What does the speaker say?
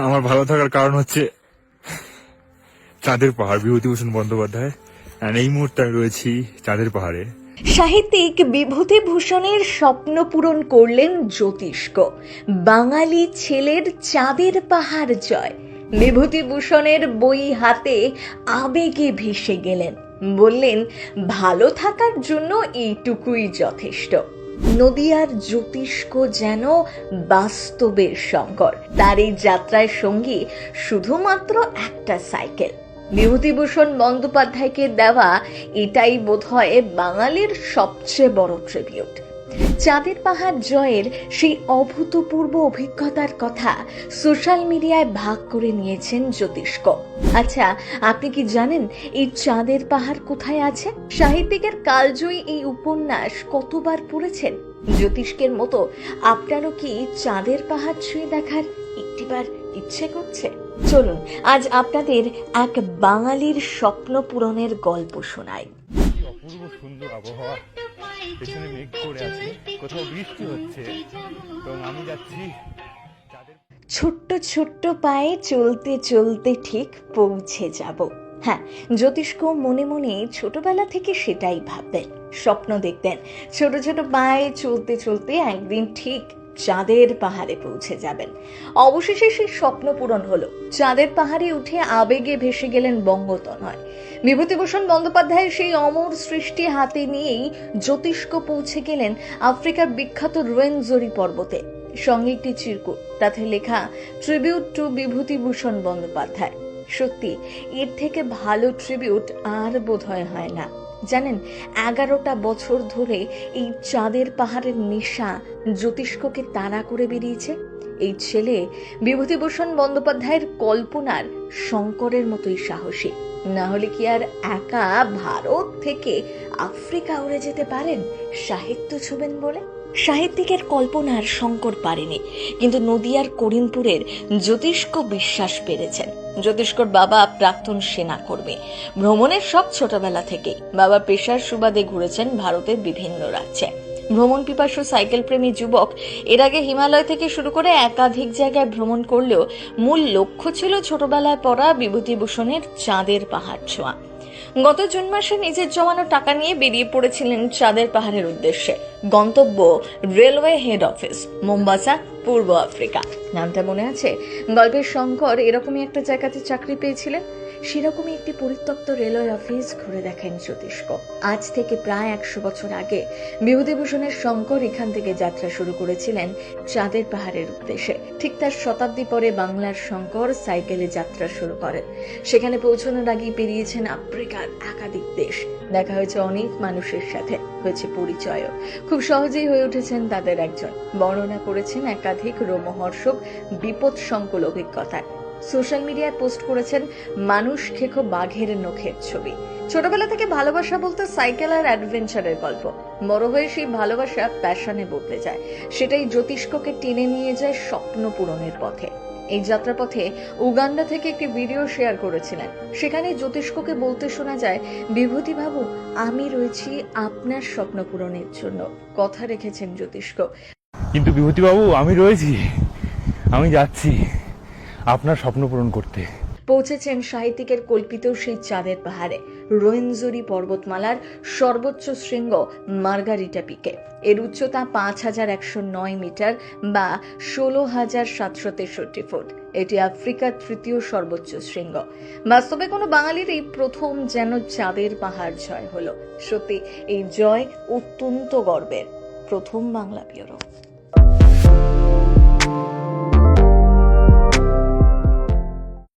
আমার ভালো থাকার কারণ হচ্ছে চাঁদের পাহাড় বিভূতিভূষণ বন্দ্যোপাধ্যায়। আর এই মুহূর্তে আমি রয়েছি চাঁদের পাহাড়ে। সাহিত্যিক বিভূতিভূষণের স্বপ্ন পূরণ করলেন জ্যোতিষ্ক। বাঙালি ছেলের চাঁদের পাহাড় জয়। বিভূতিভূষণের বই হাতে আবেগে ভেসে গেলেন। বললেন, ভালো থাকার জন্য এইটুকুই যথেষ্ট। নদিয়ার জ্যোতিষ্ক যেন বাস্তবের শঙ্কর তার এই যাত্রায় সঙ্গী শুধুমাত্র একটা সাইকেল। বিভূতিভূষণ বন্দ্যোপাধ্যায়কে দেওয়া এটাই বোধ হয় বাঙালির সবচেয়ে বড় ট্রিবিউট। চাঁদের পাহাড় জয়ের সেই অভূতপূর্ব অভিজ্ঞতার কথা সোশ্যাল মিডিয়ায় ভাগ করে নিয়েছেন জ্যোতিষ্ক। আচ্ছা আপনি কি জানেন এই চাঁদের পাহাড় কোথায় আছে? সাহিত্যিকের কালজয়ী এই উপন্যাস কতবার পড়েছেন? জ্যোতিষ্কের মতো আপনারও কি চাঁদের পাহাড় ছুঁয়ে দেখার একটিবার ইচ্ছে করছে? চলুন, আজ আপনাদের এক বাঙালির স্বপ্ন পূরণের গল্প শোনাই। অপূর্ব সুন্দর আবহাওয়া। পেছনে মেঘ করে আছে কোথাও বৃষ্টি হচ্ছে এবং আমি যাচ্ছি ছোট্ট ছোট্ট পায়ে চলতে চলতে ঠিক পৌঁছে যাব। হ্যাঁ জ্যোতিষ্ক মনে মনে ছোটবেলা থেকে সেটাই ভাবতেন স্বপ্ন দেখতেন ছোট ছোট পায়ে চলতে চলতে একদিন ঠিক চাঁদের পাহাড়ে পৌঁছে যাবেন। অবশেষে সেই স্বপ্ন পূরণ হলো। চাঁদের পাহাড়ে উঠে আবেগে ভেসে গেলেন বঙ্গতনয় বিভূতিভূষণ বন্দ্যোপাধ্যায়ের সেই অমর সৃষ্টি হাতে নিয়েই জ্যোতিষ্ক পৌঁছে গেলেন আফ্রিকার বিখ্যাত রোয়েনজরি পর্বতে। সঙ্গে একটি চিরকুট, তাতে লেখা ট্রিবিউট টু বিভূতিভূষণ বন্দ্যোপাধ্যায়। সত্যি, এর থেকে ভালো ট্রিবিউট আর বোধহয় হয় না। জানেন এগারোটা বছর ধরে এই চাঁদের পাহাড়ের নেশা জ্যোতিষ্ককে তাড়া করে বেরিয়েছে। এই ছেলে বিভূতিভূষণ বন্দ্যোপাধ্যায়ের কল্পনার শঙ্করের মতোই সাহসী। না হলে কি আর একা ভারত থেকে আফ্রিকা উড়ে যেতে পারেন সাহিত্য ছুবেন বলে? সাহিত্যিকের কল্পনার শঙ্কর পারেনি, কিন্তু নদিয়ার করিমপুরের জ্যোতিষ্ক বিশ্বাস পেরেছেন। জ্যোতিষ্কর বাবা প্রাক্তন সেনা কর্মী ভ্রমণের শখ ছোটবেলা থেকেই। বাবা পেশার সুবাদে ঘুরেছেন ভারতের বিভিন্ন রাজ্যে। ভ্রমণ পিপাসু সাইকেল প্রেমী যুবক। এর আগে হিমালয় থেকে শুরু করে একাধিক জায়গায় ভ্রমণ করলেও মূল লক্ষ্য ছিল ছোটবেলায় পড়া বিভূতিভূষণের চাঁদের পাহাড় ছোঁয়া। গত জুন মাসে নিজের জমানো টাকা নিয়ে বেরিয়ে পড়েছিলেন চাঁদের পাহাড়ের উদ্দেশ্যে। গন্তব্য রেলওয়ে হেড অফিস, মোম্বাসা, পূর্ব আফ্রিকা। নামটা মনে আছে? গল্পের শঙ্কর এরকমই একটা জায়গাতে চাকরি পেয়েছিলেন। সেরকমই একটি পরিত্যক্ত রেলওয়ে অফিস ঘুরে দেখেন জ্যোতিষ্ক। আজ থেকে প্রায় একশো বছর আগে বিভূতিভূষণের শঙ্কর এখান থেকে যাত্রা শুরু করেছিলেন চাঁদের পাহাড়ের উদ্দেশ্যে। ঠিক তার শতাব্দী পরে বাংলার শঙ্কর সাইকেলে যাত্রা শুরু করেন। সেখানে পৌঁছানোর আগেই পেরিয়েছেন আফ্রিকার একাধিক দেশ। দেখা হয়েছে অনেক মানুষের সাথে, হয়েছে পরিচয়ও। খুব সহজেই হয়ে উঠেছেন তাদের একজন। বর্ণনা করেছেন একাধিক রোমহর্ষক বিপদ সংকুল অভিজ্ঞতায় সোশ্যাল মিডিয়ায় পোস্ট করেছেন মানুষ খেখো বাঘের নখের ছবি। ছোটবেলা থেকে ভালোবাসা বলতে সাইকেল আর অ্যাডভেঞ্চারের গল্প। বড় হয়ে সেই ভালোবাসা প্যাশনে বদলে যায়। সেটাই জ্যোতিষ্ককে টেনে নিয়ে যায় স্বপ্ন পূরণের পথে। এই যাত্রাপথে উগান্ডা থেকে একটি ভিডিও শেয়ার করেছিলেন। সেখানে জ্যোতিষ্ককে বলতে শোনা যায় বিভূতি বাবু আমি রয়েছি আপনার স্বপ্ন পূরণের জন্য। কথা রেখেছেন জ্যোতিষ্ক। কিন্তু বিভূতিবাবু, আমি রয়েছি। আমি যাচ্ছি। আপনার স্বপ্ন পূরণ করতে। পৌঁছেছেন সাহিত্যিকের কল্পিত সেই চাঁদের পাহাড়ে, রোয়েনজরি পর্বতমালার সর্বোচ্চ শৃঙ্গ মার্গারিটা পিকে। এর উচ্চতা পাঁচ হাজার একশো নয় মিটার বা ষোলো হাজার সাতশো তেষট্টি ফুট। এটি আফ্রিকার তৃতীয় সর্বোচ্চ শৃঙ্গ। বাস্তবে কোনো বাঙালির এই প্রথম যেন চাঁদের পাহাড় জয় হলো। সত্যি, এই জয় অত্যন্ত গর্বের। প্রথম বাংলা পিওরো